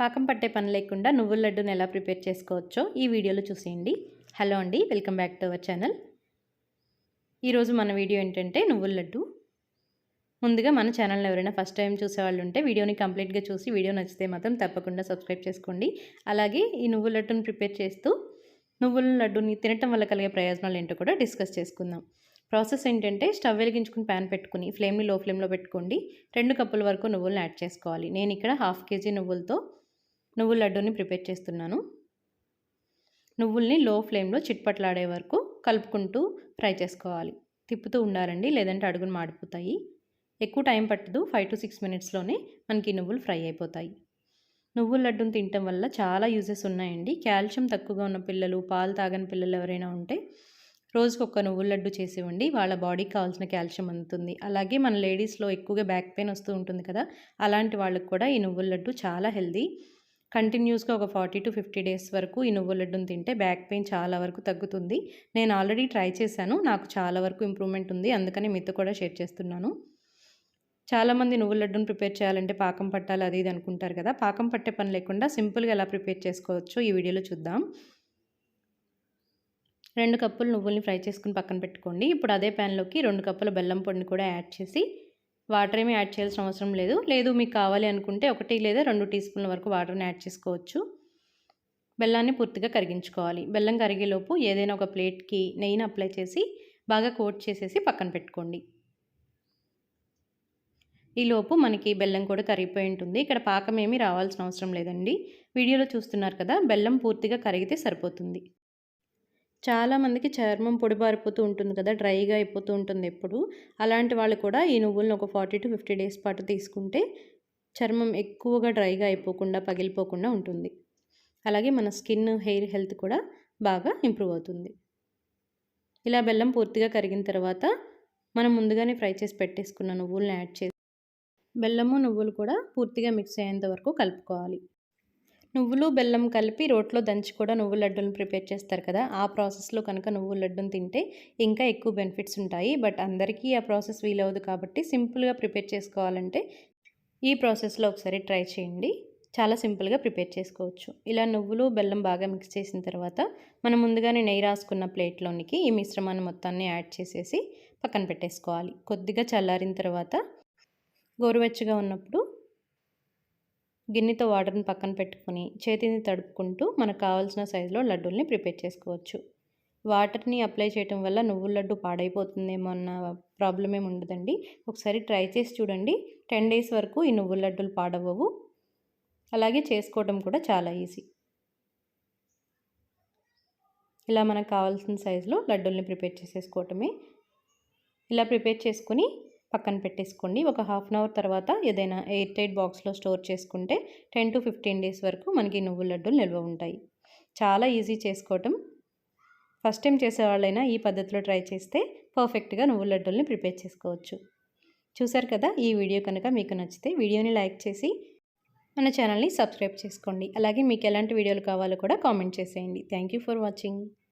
పాకం పట్టే పని లేకుండా నువ్వుల లడ్డూని ఎలా ప్రిపేర్ చేసుకోవచ్చో ఈ వీడియోలో చూసేయండి. హలో అండి welcome back to our channel. ఈరోజు మన వీడియో ఏంటంటే నువ్వుల లడ్డు. ముందుగా మన ఛానల్లో ఎవరైనా ఫస్ట్ టైం చూసేవాళ్ళు ఉంటే వీడియోని కంప్లీట్గా చూసి వీడియో నచ్చితే మాత్రం తప్పకుండా సబ్స్క్రైబ్ చేసుకోండి. అలాగే ఈ నువ్వుల లడ్డుని ప్రిపేర్ చేస్తూ నువ్వుల లడ్డుని తినటం వల్ల కలిగే ప్రయోజనాలు ఏంటో కూడా డిస్కస్ చేసుకుందాం. ప్రాసెస్ ఏంటంటే స్టవ్ వెలిగించుకుని ప్యాన్ పెట్టుకుని ఫ్లేమ్ని లో ఫ్లేమ్లో పెట్టుకోండి. రెండు కప్పుల వరకు నువ్వులను యాడ్ చేసుకోవాలి. నేను ఇక్కడ హాఫ్ కేజీ నువ్వులతో నువ్వుల లడ్డూని ప్రిపేర్ చేస్తున్నాను. నువ్వుల్ని లో ఫ్లేమ్లో చిట్పట్లాడే వరకు కలుపుకుంటూ ఫ్రై చేసుకోవాలి. తిప్పుతూ ఉండాలండి లేదంటే అడుగును మాడిపోతాయి. ఎక్కువ టైం పట్టదు ఫైవ్ టు సిక్స్ మినిట్స్లోనే మనకి నువ్వులు ఫ్రై అయిపోతాయి. నువ్వుల లడ్డూని తినటం వల్ల చాలా యూజెస్ ఉన్నాయండి. కాల్షియం తక్కువగా ఉన్న పిల్లలు పాలు తాగని పిల్లలు ఎవరైనా ఉంటే రోజుకు ఒక నువ్వుల లడ్డు చేసివ్వండి. వాళ్ళ బాడీకి కావాల్సిన కాల్షియం అందుతుంది. అలాగే మన లేడీస్లో ఎక్కువగా బ్యాక్ పెయిన్ వస్తూ ఉంటుంది కదా అలాంటి వాళ్ళకి కూడా ఈ నువ్వుల లడ్డు చాలా హెల్దీ కంటిన్యూస్గా ఒక ఫార్టీ టు ఫిఫ్టీ డేస్ వరకు ఈ నువ్వుల లడ్డును తింటే బ్యాక్ పెయిన్ చాలా వరకు తగ్గుతుంది. నేను ఆల్రెడీ ట్రై చేశాను. నాకు చాలా వరకు ఇంప్రూవ్మెంట్ ఉంది. అందుకని మీతో కూడా షేర్ చేస్తున్నాను. చాలామంది నువ్వుల లడ్డును ప్రిపేర్ చేయాలంటే పాకం పట్టాలి అది ఇది అనుకుంటారు కదా. పాకం పట్టే పని లేకుండా సింపుల్గా ఎలా ప్రిపేర్ చేసుకోవచ్చో ఈ వీడియోలో చూద్దాం. రెండు కప్పులు నువ్వుల్ని ఫ్రై చేసుకుని పక్కన పెట్టుకోండి. ఇప్పుడు అదే ప్యాన్లోకి రెండు కప్పుల బెల్లం పొడిని కూడా యాడ్ చేసి వాటర్ ఏమీ యాడ్ చేయాల్సిన అవసరం లేదు. లేదు మీకు కావాలి అనుకుంటే ఒకటి లేదా రెండు టీ స్పూన్ల వరకు వాటర్ని యాడ్ చేసుకోవచ్చు. బెల్లాన్ని పూర్తిగా కరిగించుకోవాలి. బెల్లం కరిగేలోపు ఏదైనా ఒక ప్లేట్కి నెయ్యిని అప్లై చేసి బాగా కోట్ చేసేసి పక్కన పెట్టుకోండి. ఈలోపు మనకి బెల్లం కూడా కరిగిపోయి ఉంటుంది. ఇక్కడ పాకం ఏమీ రావాల్సిన అవసరం లేదండి. వీడియోలో చూస్తున్నారు కదా బెల్లం పూర్తిగా కరిగితే సరిపోతుంది. చాలామందికి చర్మం పొడిబారిపోతూ ఉంటుంది కదా డ్రైగా అయిపోతూ ఉంటుంది ఎప్పుడు. అలాంటి వాళ్ళు కూడా ఈ నువ్వులను ఒక ఫార్టీ టు ఫిఫ్టీ డేస్ పాటు తీసుకుంటే చర్మం ఎక్కువగా డ్రైగా అయిపోకుండా పగిలిపోకుండా ఉంటుంది. అలాగే మన స్కిన్ హెయిర్ హెల్త్ కూడా బాగా ఇంప్రూవ్ అవుతుంది. ఇలా బెల్లం పూర్తిగా కరిగిన తర్వాత మనం ముందుగానే ఫ్రై చేసి పెట్టేసుకున్న నువ్వులను యాడ్ చేసి బెల్లము నువ్వులు కూడా పూర్తిగా మిక్స్ అయ్యేంత వరకు కలుపుకోవాలి. నువ్వులు బెల్లం కలిపి రోట్లో దంచి కూడా నువ్వు లడ్డూలను ప్రిపేర్ చేస్తారు కదా. ఆ ప్రాసెస్లో కనుక నువ్వు లడ్డూని తింటే ఇంకా ఎక్కువ బెనిఫిట్స్ ఉంటాయి. బట్ అందరికీ ఆ ప్రాసెస్ వీలవదు కాబట్టి సింపుల్గా ప్రిపేర్ చేసుకోవాలంటే ఈ ప్రాసెస్లో ఒకసారి ట్రై చేయండి. చాలా సింపుల్గా ప్రిపేర్ చేసుకోవచ్చు. ఇలా నువ్వులు బెల్లం బాగా మిక్స్ చేసిన తర్వాత మనం ముందుగానే నెయ్యి రాసుకున్న ప్లేట్లోనికి ఈ మిశ్రమాన్ని మొత్తాన్ని యాడ్ చేసేసి పక్కన పెట్టేసుకోవాలి. కొద్దిగా చల్లారిన తర్వాత గోరువెచ్చగా ఉన్నప్పుడు గిన్నెతో వాటర్ని పక్కన పెట్టుకుని చేతిని తడుపుకుంటూ మనకు కావాల్సిన సైజులో లడ్డూల్ని ప్రిపేర్ చేసుకోవచ్చు. వాటర్ని అప్లై చేయటం వల్ల నువ్వుల లడ్డు పాడైపోతుందేమో అన్న ప్రాబ్లం ఏమి ఉండదండి. ఒకసారి ట్రై చేసి చూడండి. టెన్ డేస్ వరకు ఈ నువ్వుల లడ్డూలు పాడవ్వవు అలాగే చేసుకోవడం కూడా చాలా ఈజీ. ఇలా మనకు కావాల్సిన సైజులో లడ్డూల్ని ప్రిపేర్ చేసేసుకోవటమే. ఇలా ప్రిపేర్ చేసుకుని పక్కన పెట్టేసుకోండి. ఒక హాఫ్ అన్ అవర్ తర్వాత ఏదైనా ఎయిర్ టైట్ బాక్స్లో స్టోర్ చేసుకుంటే టెన్ టు ఫిఫ్టీన్ డేస్ వరకు మనకి నువ్వుల లడ్డూలు నిల్వ ఉంటాయి. చాలా ఈజీ చేసుకోవటం. ఫస్ట్ టైం చేసేవాళ్ళైనా ఈ పద్ధతిలో ట్రై చేస్తే పర్ఫెక్ట్గా నువ్వుల లడ్డూల్ని ప్రిపేర్ చేసుకోవచ్చు. చూసారు కదా? ఈ వీడియో కనుక మీకు నచ్చితే వీడియోని లైక్ చేసి మన ఛానల్ని సబ్స్క్రైబ్ చేసుకోండి. అలాగే మీకు ఎలాంటి వీడియోలు కావాలో కూడా కామెంట్ చేసేయండి. Thank for watching